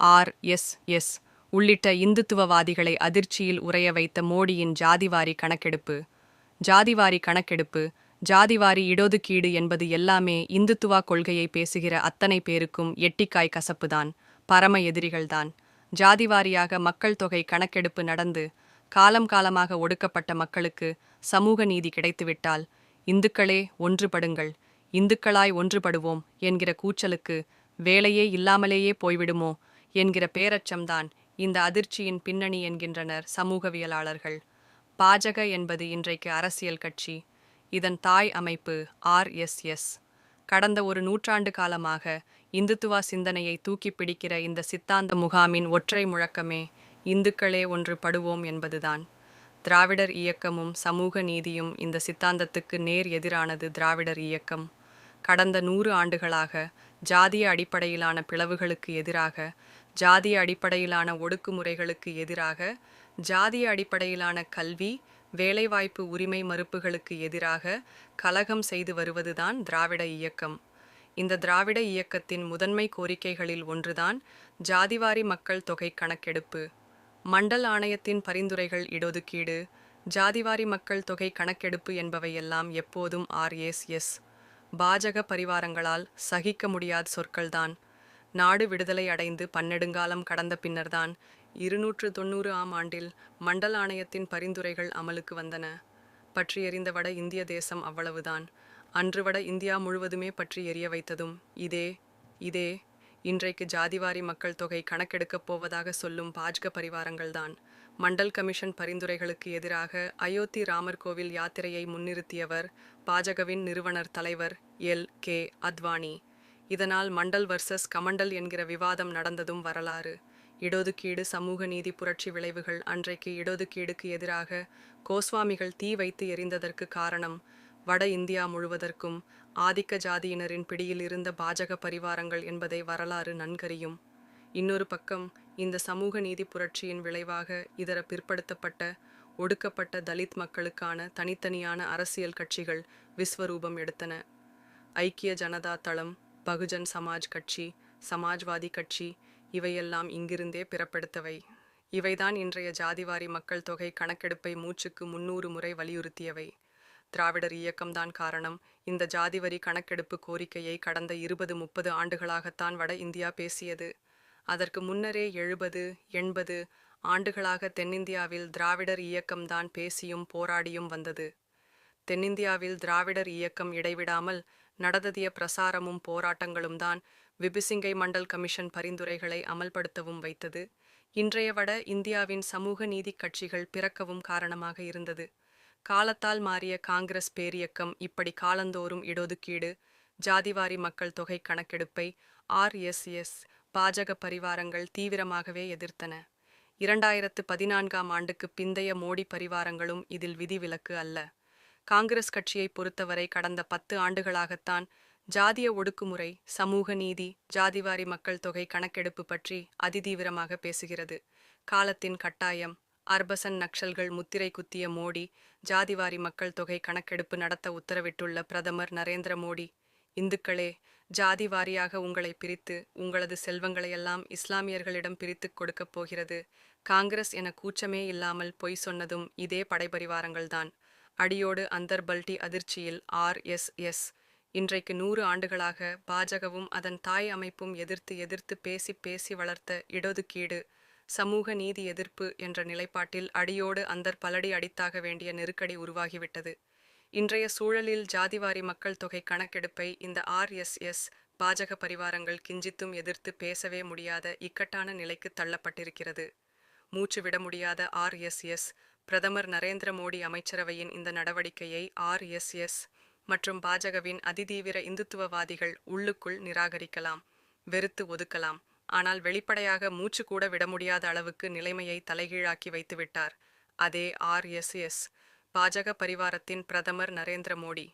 R S S உள்ளிட்ட இந்துத்துவவாதிகளை அதிர்ச்சியில் உறைய வைத்த மோடியின் ஜாதிவாரி கணக்கெடுப்பு. ஜாதிவாரி கணக்கெடுப்பு ஜாதிவாரி இடொதுக்கீடு என்பது எல்லாமே இந்துத்துவா கொள்கையை பேசுகிற அத்தனை பேருக்கும் எட்டிக்காய் கசப்புதான் பரம எதிரிகள்தான். ஜாதிவாரியாக மக்கள் தொகை கணக்கெடுப்பு நடந்து காலம் காலமாக ஒடுக்கப்பட்ட மக்களுக்கு சமூக நீதி கிடைத்துவிட்டால் இந்துக்களே ஒன்றுபடுங்கள் இந்துக்களாய் ஒன்றுபடுவோம் என்கிற கூச்சலுக்கு வேலையே இல்லாமலேயே போய்விடுமோ என்கிற பேரச்சம்தான் இந்த அதிர்ச்சியின் பின்னணி என்கின்றனர் சமூகவியலாளர்கள். பாஜக என்பது இன்றைக்கு அரசியல் கட்சி. இதன் தாய் அமைப்பு ஆர்எஸ்எஸ் கடந்த ஒரு நூற்றாண்டு காலமாக இந்துத்துவா சிந்தனையை தூக்கி பிடிக்கிற இந்த சித்தாந்த முகாமின் ஒற்றை முழக்கமே இந்துக்களே ஒன்று படுவோம் என்பதுதான். திராவிடர் இயக்கமும் சமூக நீதியும் இந்த சித்தாந்தத்துக்கு நேர் எதிரானது திராவிடர் இயக்கம். கடந்த நூறு ஆண்டுகளாக ஜாதிய அடிப்படையிலான பிளவுகளுக்கு எதிராக ஜாதிய அடிப்படையிலான ஒடுக்குமுறைகளுக்கு எதிராக ஜாதிய அடிப்படையிலான கல்வி வேலைவாய்ப்பு உரிமை மறுப்புகளுக்கு எதிராக கலகம் செய்து வருவதுதான் திராவிட இயக்கம். இந்த திராவிட இயக்கத்தின் முதன்மை கோரிக்கைகளில் ஒன்றுதான் ஜாதிவாரி மக்கள் தொகை கணக்கெடுப்பு. மண்டல் ஆணையத்தின் பரிந்துரைகள் இடொதுக்கீடு ஜாதிவாரி மக்கள் தொகை கணக்கெடுப்பு என்பவையெல்லாம் எப்போதும் ஆர்எஸ்எஸ் பாஜக பரிவாரங்களால் சகிக்க முடியாத சொற்கள்தான். நாடு விடுதலை அடைந்து பன்னெடுங்காலம் கடந்த பின்னர்தான் இருநூற்று தொன்னூறு ஆம் ஆண்டில் மண்டல் ஆணையத்தின் பரிந்துரைகள் அமலுக்கு வந்தன. பற்றி எறிந்த வட இந்திய தேசம் அவ்வளவுதான். அன்று வட இந்தியா முழுவதுமே பற்றி எரிய வைத்ததும் இதே இதே. இன்றைக்கு ஜாதிவாரி மக்கள் தொகை கணக்கெடுக்கப் போவதாக சொல்லும் பாஜக பரிவாரங்கள்தான். மண்டல் கமிஷன் பரிந்துரைகளுக்கு எதிராக அயோத்தி ராமர் கோவில் யாத்திரையை முன்னிறுத்தியவர் பாஜகவின் நிறுவனர் தலைவர் எல் கே அத்வானி. இதனால் மண்டல் வர்சஸ் கமண்டல் என்கிற விவாதம் நடந்ததும் வரலாறு. இடொதுக்கீடு சமூக நீதி புரட்சி விளைவுகள் அன்றைக்கு இடொதுக்கீடுக்கு எதிராக கோஸ்வாமிகள் தீ வைத்து எரிந்ததற்கு காரணம் வட இந்தியா முழுவதற்கும் ஆதிக்க ஜாதியினரின் பிடியில் இருந்த பாஜக பரிவாரங்கள் என்பதை வரலாறு நன்கறியும். இன்னொரு பக்கம் இந்த சமூக நீதி புரட்சியின் விளைவாக இதர பிற்படுத்தப்பட்ட ஒடுக்கப்பட்ட தலித் மக்களுக்கான தனித்தனியான அரசியல் கட்சிகள் விஸ்வரூபம் எடுத்தன. ஐக்கிய ஜனதா தளம் பகுஜன் சமாஜ் கட்சி சமாஜ்வாதி கட்சி இவையெல்லாம் இங்கிருந்தே பிறப்பெடுத்தவை. இவைதான் இன்றைய ஜாதிவாரி மக்கள் தொகை கணக்கெடுப்பை மூச்சுக்கு முன்னூறு முறை வலியுறுத்தியவை. திராவிடர் இயக்கம்தான் காரணம். இந்த ஜாதிவரி கணக்கெடுப்பு கோரிக்கையை கடந்த இருபது முப்பது ஆண்டுகளாகத்தான் வட இந்தியா பேசியது. அதற்கு முன்னரே எழுபது எண்பது ஆண்டுகளாக தென்னிந்தியாவில் திராவிடர் இயக்கம்தான் பேசியும் போராடியும் வந்தது. தென்னிந்தியாவில் திராவிடர் இயக்கம் இடைவிடாமல் நடததிய பிரசாரமும் போராட்டங்களும் தான் விபிசிங்கை மண்டல் கமிஷன் பரிந்துரைகளை அமல்படுத்தவும் வைத்தது. இன்றைய வட இந்தியாவின் சமூக நீதி கட்சிகள் பிறக்கவும் காரணமாக இருந்தது. காலத்தால் மாறிய காங்கிரஸ் பேரியக்கம் இப்படி காலந்தோறும் இடொதுக்கீடு ஜாதிவாரி மக்கள் தொகை கணக்கெடுப்பை ஆர்எஸ்எஸ் பாஜக பரிவாரங்கள் தீவிரமாகவே எதிர்த்தன. இரண்டாயிரத்து பதினான்காம் ஆண்டுக்கு பிந்தைய மோடி பரிவாரங்களும் இதில் விதிவிலக்கு அல்ல. காங்கிரஸ் கட்சியை பொறுத்தவரை கடந்த பத்து ஆண்டுகளாகத்தான் ஜாதிய ஒடுக்குமுறை சமூக நீதி ஜாதிவாரி மக்கள் தொகை கணக்கெடுப்பு பற்றி அதிதீவிரமாக பேசுகிறது. காலத்தின் கட்டாயம் அர்பசன் நக்சல்கள் முத்திரை குத்திய மோடி ஜாதிவாரி மக்கள் தொகை கணக்கெடுப்பு நடத்த உத்தரவிட்டுள்ள பிரதமர் நரேந்திர மோடி இந்துக்களே ஜாதி வாரியாக உங்களை பிரித்து உங்களது செல்வங்களையெல்லாம் இஸ்லாமியர்களிடம் பிரித்துக் கொடுக்கப் போகிறது. காங்கிரஸ் என கூச்சமே இல்லாமல் பொய் சொன்னதும் இதே படைபரிவாரங்கள்தான். அடியோடு அந்தர்பல்டி அதிர்ச்சியில் ஆர் எஸ் எஸ். இன்றைக்கு நூறு ஆண்டுகளாக பாஜகவும் அதன் தாய் அமைப்பும் எதிர்த்து எதிர்த்து பேசி பேசி வளர்த்த இடொதுக்கீடு சமூக நீதி எதிர்ப்பு என்ற நிலைப்பாட்டில் அடியோடு அந்தர் பலடி அடித்தாக வேண்டிய நெருக்கடி உருவாகிவிட்டது. இன்றைய சூழலில் ஜாதிவாரி மக்கள் தொகை கணக்கெடுப்பை இந்த ஆர்எஸ்எஸ் பாஜக பரிவாரங்கள் கிஞ்சித்தும் எதிர்த்து பேசவே முடியாத இக்கட்டான நிலைக்கு தள்ளப்பட்டிருக்கிறது. மூச்சு விட முடியாத ஆர்எஸ்எஸ் பிரதமர் நரேந்திர மோடி அமைச்சரவையின் இந்த நடவடிக்கையை ஆர்எஸ்எஸ் மற்றும் பாஜகவின் அதிதீவிர இந்துத்துவவாதிகள் உள்ளுக்குள் நிராகரிக்கலாம் வெறுத்து ஒதுக்கலாம். ஆனால் வெளிப்படையாக மூச்சு கூட விட முடியாத அளவுக்கு நிலைமையை தலைகீழாக்கி வைத்துவிட்டார். அதே ஆர்எஸ்எஸ் பாஜக பரிவாரத்தின் பிரதமர் நரேந்திர மோடி.